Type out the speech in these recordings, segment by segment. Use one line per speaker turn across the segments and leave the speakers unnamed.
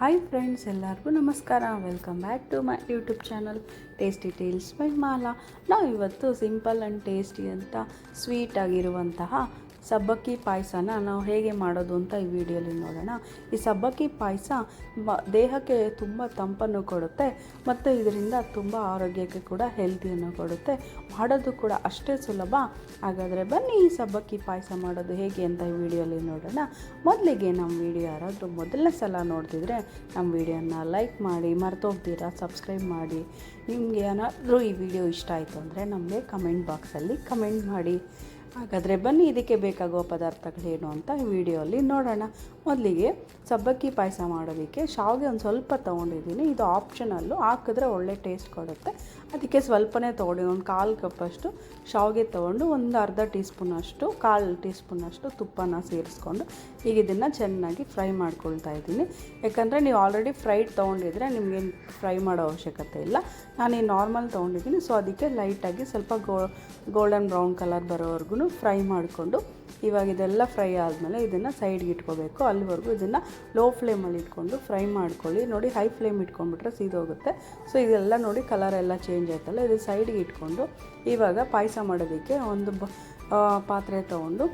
Hi friends ಎಲ್ಲರಿಗೂ ನಮಸ್ಕಾರ. Welcome back to my YouTube channel tasty tales my Mala ನಾವು ಇವತ್ತು ಸಿಂಪಲ್ ಆ್ಯಂಡ್ ಟೇಸ್ಟಿ ಅಂತ ಸ್ವೀಟ್ ಆಗಿರುವಂತಹ ಸಬ್ಬಕ್ಕಿ ಪಾಯಸನ ನಾವು ಹೇಗೆ ಮಾಡೋದು ಅಂತ ಈ ವಿಡಿಯೋಲಿ ನೋಡೋಣ. ಈ ಸಬ್ಬಕ್ಕಿ ಪಾಯಸ ದೇಹಕ್ಕೆ ತುಂಬ ತಂಪನ್ನು ಕೊಡುತ್ತೆ ಮತ್ತು ಇದರಿಂದ ತುಂಬ ಆರೋಗ್ಯಕ್ಕೆ ಕೂಡ ಹೆಲ್ತಿಯನ್ನು ಕೊಡುತ್ತೆ. ಮಾಡೋದು ಕೂಡ ಅಷ್ಟೇ ಸುಲಭ. ಹಾಗಾದರೆ ಬನ್ನಿ ಈ ಸಬ್ಬಕ್ಕಿ ಪಾಯಸ ಮಾಡೋದು ಹೇಗೆ ಅಂತ ಈ ವಿಡಿಯೋಲಿ ನೋಡೋಣ. ಮೊದಲಿಗೆ ನಮ್ಮ ವಿಡಿಯೋ ಯಾರಾದರೂ ಮೊದಲನೇ ಸಲ ನೋಡ್ತಿದ್ರೆ ನಮ್ಮ ವಿಡಿಯೋನ ಲೈಕ್ ಮಾಡಿ, ಮರ್ತೋಗ್ತೀರಾ, ಸಬ್ಸ್ಕ್ರೈಬ್ ಮಾಡಿ. ನಿಮಗೆ ಏನಾದರೂ ಈ ವಿಡಿಯೋ ಇಷ್ಟ ಆಯಿತು ಅಂದರೆ ನಮಗೆ ಕಮೆಂಟ್ ಬಾಕ್ಸಲ್ಲಿ ಕಮೆಂಟ್ ಮಾಡಿ. ಹಾಗಾದರೆ ಬನ್ನಿ, ಇದಕ್ಕೆ ಬೇಕಾಗುವ ಪದಾರ್ಥಗಳೇನು ಅಂತ ಈ ವಿಡಿಯೋಲಿ ನೋಡೋಣ. ಮೊದಲಿಗೆ ಸಬ್ಬಕ್ಕಿ ಪಾಯಸ ಮಾಡೋದಕ್ಕೆ ಶಾವಿಗೆ ಒಂದು ಸ್ವಲ್ಪ ತೊಗೊಂಡಿದ್ದೀನಿ. ಇದು ಆಪ್ಷನಲ್ಲು ಹಾಕಿದ್ರೆ ಒಳ್ಳೆ ಟೇಸ್ಟ್ ಕೊಡುತ್ತೆ. ಅದಕ್ಕೆ ಸ್ವಲ್ಪನೇ ತೊಗೊಂಡು ಒಂದು ಕಾಲು ಕಪ್ಪಷ್ಟು ಶಾವಿಗೆ ತೊಗೊಂಡು, ಒಂದು ಅರ್ಧ ಟೀ ಸ್ಪೂನಷ್ಟು ಕಾಲು ಟೀ ಸ್ಪೂನಷ್ಟು ತುಪ್ಪನ ಸೇರಿಸ್ಕೊಂಡು ಈಗ ಇದನ್ನು ಚೆನ್ನಾಗಿ ಫ್ರೈ ಮಾಡ್ಕೊಳ್ತಾ ಇದ್ದೀನಿ. ಯಾಕಂದರೆ ನೀವು ಆಲ್ರೆಡಿ ಫ್ರೈಡ್ ತೊಗೊಂಡಿದ್ರೆ ನಿಮಗೇನು ಫ್ರೈ ಮಾಡೋ ಅವಶ್ಯಕತೆ ಇಲ್ಲ. ನಾನು ಈ ನಾರ್ಮಲ್ ತೊಗೊಂಡಿದ್ದೀನಿ ಸೊ ಅದಕ್ಕೆ ಲೈಟಾಗಿ ಸ್ವಲ್ಪ ಗೋಲ್ಡನ್ ಬ್ರೌನ್ ಕಲರ್ ಬರೋವರೆಗೂ ಫ್ರೈ ಮಾಡಿಕೊಂಡು ಇವಾಗ ಇದೆಲ್ಲ ಫ್ರೈ ಆದಮೇಲೆ ಇದನ್ನು ಸೈಡ್ಗೆ ಇಟ್ಕೋಬೇಕು. ಅಲ್ಲಿವರೆಗೂ ಇದನ್ನು ಲೋ ಫ್ಲೇಮಲ್ಲಿ ಇಟ್ಕೊಂಡು ಫ್ರೈ ಮಾಡ್ಕೊಳ್ಳಿ. ನೋಡಿ ಹೈ ಫ್ಲೇಮ್ ಇಟ್ಕೊಂಡ್ಬಿಟ್ರೆ ಸೀದೋಗುತ್ತೆ. ಸೊ ಇದೆಲ್ಲ ನೋಡಿ ಕಲರ್ ಎಲ್ಲ ಚೇಂಜ್ ಆಯ್ತಲ್ಲ. ಇದು ಸೈಡ್ಗೆ ಇಟ್ಕೊಂಡು ಇವಾಗ ಪಾಯಸ ಮಾಡೋದಕ್ಕೆ ಒಂದು ಪಾತ್ರೆ ತೊಗೊಂಡು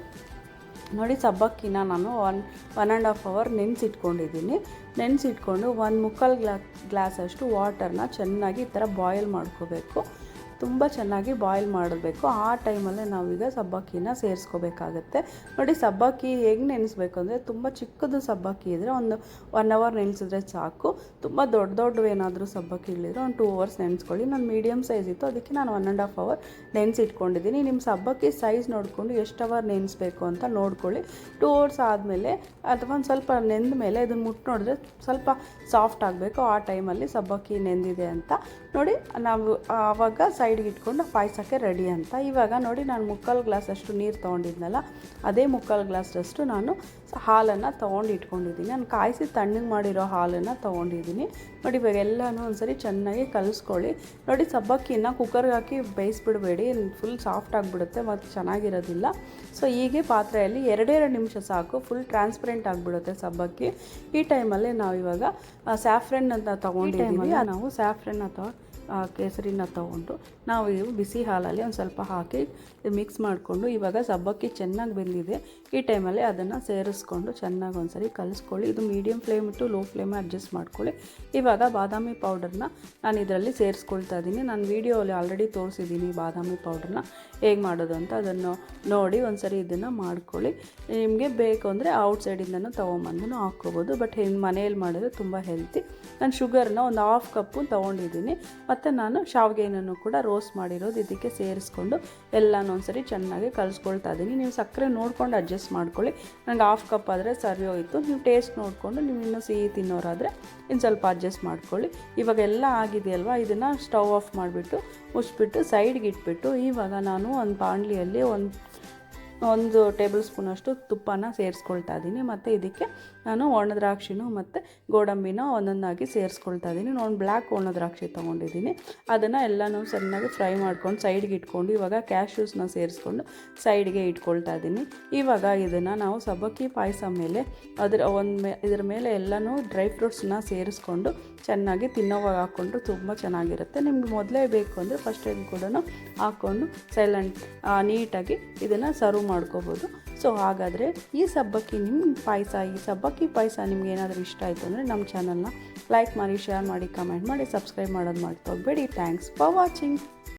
ನೋಡಿ ಸಬ್ಬಕ್ಕಿನ ನಾನು one one and half hour ನೆನೆಸಿಟ್ಕೊಂಡಿದ್ದೀನಿ. ನೆನೆಸಿಟ್ಕೊಂಡು ಒಂದು ಮುಕ್ಕಾಲು ಗ್ಲಾ ಗ್ಲಾಸಷ್ಟು ವಾಟರ್ನ ಚೆನ್ನಾಗಿ ಈ ಥರ ಬಾಯ್ಲ್ ಮಾಡ್ಕೋಬೇಕು. ತುಂಬ ಚೆನ್ನಾಗಿ ಬಾಯ್ಲ್ ಮಾಡಬೇಕು. ಆ ಟೈಮಲ್ಲೇ ನಾವೀಗ ಸಬ್ಬಕ್ಕಿನ ಸೇರಿಸ್ಕೋಬೇಕಾಗತ್ತೆ. ನೋಡಿ ಸಬ್ಬಕ್ಕಿ ಹೇಗೆ ನೆನೆಸ್ಬೇಕು ಅಂದರೆ ತುಂಬ ಚಿಕ್ಕದು ಸಬ್ಬಕ್ಕಿ ಇದ್ದರೆ ಒಂದು ಒನ್ ಅವರ್ ನೆನೆಸಿದ್ರೆ ಸಾಕು. ತುಂಬ ದೊಡ್ಡ ದೊಡ್ಡವೇನಾದರೂ ಸಬ್ಬಕ್ಕಿಗಳಿದ್ರೆ ಒಂದು ಟೂ ಅವರ್ಸ್ ನೆನೆಸ್ಕೊಳ್ಳಿ. ನಾನು ಮೀಡಿಯಮ್ ಸೈಜ್ ಇತ್ತು, ಅದಕ್ಕೆ ನಾನು ಒನ್ ಆ್ಯಂಡ್ ಹಾಫ್ ಅವರ್ ನೆನೆಸಿಟ್ಕೊಂಡಿದ್ದೀನಿ. ನಿಮ್ಮ ಸಬ್ಬಕ್ಕಿ ಸೈಜ್ ನೋಡಿಕೊಂಡು ಎಷ್ಟು ಅವರ್ ನೆನೆಸ್ಬೇಕು ಅಂತ ನೋಡ್ಕೊಳ್ಳಿ. ಟೂ ಅವರ್ಸ್ ಆದಮೇಲೆ ಅಥವಾ ಒಂದು ಸ್ವಲ್ಪ ನೆಂದ ಮೇಲೆ ಇದನ್ನು ಮುಟ್ಟು ನೋಡಿದ್ರೆ ಸ್ವಲ್ಪ ಸಾಫ್ಟ್ ಆಗಬೇಕು. ಆ ಟೈಮಲ್ಲಿ ಸಬ್ಬಕ್ಕಿ ನೆಂದಿದೆ ಅಂತ. ನೋಡಿ, ನಾವು ಆವಾಗ ಸೈಡ್ಗೆ ಇಟ್ಕೊಂಡು ಪಾಯಸಕ್ಕೆ ರೆಡಿ ಅಂತ. ಇವಾಗ ನೋಡಿ ನಾನು ಮುಕ್ಕಾಲು ಗ್ಲಾಸಷ್ಟು ನೀರು ತೊಗೊಂಡಿದ್ನಲ್ಲ ಅದೇ ಮುಕ್ಕಾಲು ಗ್ಲಾಸಷ್ಟು ನಾನು ಹಾಲನ್ನು ತೊಗೊಂಡು ಇಟ್ಕೊಂಡಿದ್ದೀನಿ. ನಾನು ಕಾಯಿಸಿ ತಣ್ಣಗೆ ಮಾಡಿರೋ ಹಾಲನ್ನು ತೊಗೊಂಡಿದ್ದೀನಿ. ನೋಡಿ ಇವಾಗ ಎಲ್ಲನೂ ಒಂದ್ಸರಿ ಚೆನ್ನಾಗಿ ಕಲಿಸ್ಕೊಳ್ಳಿ. ನೋಡಿ ಸಬ್ಬಕ್ಕಿನ ಕುಕ್ಕರ್ಗೆ ಹಾಕಿ ಬೇಯಿಸ್ಬಿಡಬೇಡಿ ಫುಲ್ ಸಾಫ್ಟ್ ಆಗಿಬಿಡುತ್ತೆ ಮತ್ತು ಚೆನ್ನಾಗಿರೋದಿಲ್ಲ. ಸೊ ಹೀಗೆ ಪಾತ್ರೆಯಲ್ಲಿ ಎರಡೆರಡು ನಿಮಿಷ ಸಾಕು ಫುಲ್ ಟ್ರಾನ್ಸ್ಪರೆಂಟ್ ಆಗಿಬಿಡುತ್ತೆ ಸಬ್ಬಕ್ಕಿ. ಈ ಟೈಮಲ್ಲಿ ನಾವು ಇವಾಗ ಸ್ಯಾಫ್ರನ್ ಅಂತ ತೊಗೊಂಡಿದ್ದೀವಿ ನಾವು ಸ್ಯಾಫ್ರನ್ ಅಥವಾ ಕೇಸರಿನ ತೊಗೊಂಡು ನಾವು ಇವು ಬಿಸಿ ಹಾಲಲ್ಲಿ ಒಂದು ಸ್ವಲ್ಪ ಹಾಕಿ ಮಿಕ್ಸ್ ಮಾಡಿಕೊಂಡು ಇವಾಗ ಸಬ್ಬಕ್ಕಿ ಚೆನ್ನಾಗಿ ಬೆಂದಿದೆ. ಈ ಟೈಮಲ್ಲಿ ಅದನ್ನು ಸೇರಿಸ್ಕೊಂಡು ಚೆನ್ನಾಗಿ ಒಂದ್ಸರಿ ಕಲಿಸ್ಕೊಳ್ಳಿ. ಇದು ಮೀಡಿಯಮ್ ಫ್ಲೇಮ್ ಇಟ್ಟು ಲೋ ಫ್ಲೇಮ್ ಅಡ್ಜಸ್ಟ್ ಮಾಡ್ಕೊಳ್ಳಿ. ಇವಾಗ ಬಾದಾಮಿ ಪೌಡರ್ನ ನಾನು ಇದರಲ್ಲಿ ಸೇರಿಸ್ಕೊಳ್ತಾ ಇದ್ದೀನಿ ನಾನು ವೀಡಿಯೋಲಿ ಆಲ್ರೆಡಿ ತೋರಿಸಿದ್ದೀನಿ ಬಾದಾಮಿ ಪೌಡರ್ನ ಹೇಗೆ ಮಾಡೋದು ಅಂತ ಅದನ್ನು ನೋಡಿ ಒಂದ್ಸರಿ ಇದನ್ನು ಮಾಡ್ಕೊಳ್ಳಿ. ನಿಮಗೆ ಬೇಕು ಅಂದರೆ ಔಟ್ಸೈಡಿಂದನೂ ತೊಗೊಂಬಂದು ಹಾಕ್ಕೋಬೋದು. ಬಟ್ ಮನೆಯಲ್ಲಿ ಮಾಡಿದ್ರೆ ತುಂಬ ಹೆಲ್ತಿ ನಾನು ಶುಗರ್ನ ಒಂದು ಹಾಫ್ ಕಪ್ಪು ತೊಗೊಂಡಿದ್ದೀನಿ ಮತ್ತು ನಾನು ಶಾವಿಗೆನೂ ಕೂಡ ರೋಸ್ಟ್ ಮಾಡಿರೋದು ಇದಕ್ಕೆ ಸೇರಿಸ್ಕೊಂಡು ಎಲ್ಲನೂ ಒಂದ್ಸರಿ ಚೆನ್ನಾಗಿ ಕಲಿಸ್ಕೊಳ್ತಾ ಇದ್ದೀನಿ. ನೀವು ಸಕ್ಕರೆ ನೋಡ್ಕೊಂಡು ಅಡ್ಜಸ್ಟ್ ಮಾಡ್ಕೊಳ್ಳಿ. ನನಗೆ ಹಾಫ್ ಕಪ್ ಆದರೆ ಸರಿ ಹೋಯಿತು. ನೀವು ಟೇಸ್ಟ್ ನೋಡಿಕೊಂಡು ನೀವು ಇನ್ನೂ ಸಿಹಿ ತಿನ್ನೋರಾದರೆ ಇನ್ನು ಸ್ವಲ್ಪ ಅಡ್ಜಸ್ಟ್ ಮಾಡ್ಕೊಳ್ಳಿ. ಇವಾಗ ಎಲ್ಲ ಆಗಿದೆಯಲ್ವ? ಇದನ್ನು ಸ್ಟವ್ ಆಫ್ ಮಾಡಿಬಿಟ್ಟು ಮುಚ್ಚಿಬಿಟ್ಟು ಸೈಡ್ಗೆ ಇಟ್ಬಿಟ್ಟು ಇವಾಗ ನಾನು ಒಂದು ಬಾಣಲಿಯಲ್ಲಿ ಒಂದು ಒಂದು ಟೇಬಲ್ ಸ್ಪೂನಷ್ಟು ತುಪ್ಪನ ಸೇರಿಸ್ಕೊಳ್ತಾ ಇದ್ದೀನಿ. ಮತ್ತು ಇದಕ್ಕೆ ನಾನು ಒಣದ್ರಾಕ್ಷಿನೂ ಮತ್ತು ಗೋಡಂಬಿನೂ ಒಂದೊಂದಾಗಿ ಸೇರಿಸ್ಕೊಳ್ತಾ ಇದ್ದೀನಿ. ನಾನು ಬ್ಲ್ಯಾಕ್ ಒಣದ್ರಾಕ್ಷಿ ತೊಗೊಂಡಿದ್ದೀನಿ. ಅದನ್ನು ಎಲ್ಲನೂ ಚೆನ್ನಾಗಿ ಫ್ರೈ ಮಾಡ್ಕೊಂಡು ಸೈಡ್ಗೆ ಇಟ್ಕೊಂಡು ಇವಾಗ ಕ್ಯಾಶ್ಯೂಸ್ನ ಸೇರಿಸ್ಕೊಂಡು ಸೈಡ್ಗೆ ಇಟ್ಕೊಳ್ತಾ ಇದ್ದೀನಿ. ಇವಾಗ ಇದನ್ನು ನಾವು ಸಬ್ಬಕ್ಕಿ ಪಾಯಸ ಮೇಲೆ ಅದರ ಒಂದು ಮೇ, ಇದ್ರ ಮೇಲೆ ಎಲ್ಲನೂ ಡ್ರೈ ಫ್ರೂಟ್ಸ್ನ ಸೇರಿಸ್ಕೊಂಡು ಚೆನ್ನಾಗಿ ತಿನ್ನೋವಾಗ ಹಾಕ್ಕೊಂಡ್ರೆ ತುಂಬ ಚೆನ್ನಾಗಿರುತ್ತೆ. ನಿಮ್ಗೆ ಮೊದಲೇ ಬೇಕು ಅಂದರೆ ಫಸ್ಟ್ ಟೈಮ್ ಕೂಡ ಹಾಕ್ಕೊಂಡು ಸೈಲೆಂಟ್ ನೀಟಾಗಿ ಇದನ್ನು ಸರ್ವ್ ಮಾಡ್ಕೋಬೋದು. ಸೊ ಹಾಗಾದರೆ ಈ ಸಬ್ಬಕ್ಕಿ ನಿಮ್ಮ ಪಾಯಸ, ಈ ಸಬ್ಬಕ್ಕಿ ಪಾಯಸ ನಿಮ್ಗೆ ಏನಾದರೂ ಇಷ್ಟ ಆಯಿತು ಅಂದರೆ ನಮ್ಮ ಚಾನಲ್ನ ಲೈಕ್ ಮಾಡಿ ಶೇರ್ ಮಾಡಿ ಕಮೆಂಟ್ ಮಾಡಿ ಸಬ್ಸ್ಕ್ರೈಬ್ ಮಾಡೋದು ಮಾಡ್ತೋಗ್ಬೇಡಿ ಥ್ಯಾಂಕ್ಸ್ ಫಾರ್ ವಾಚಿಂಗ್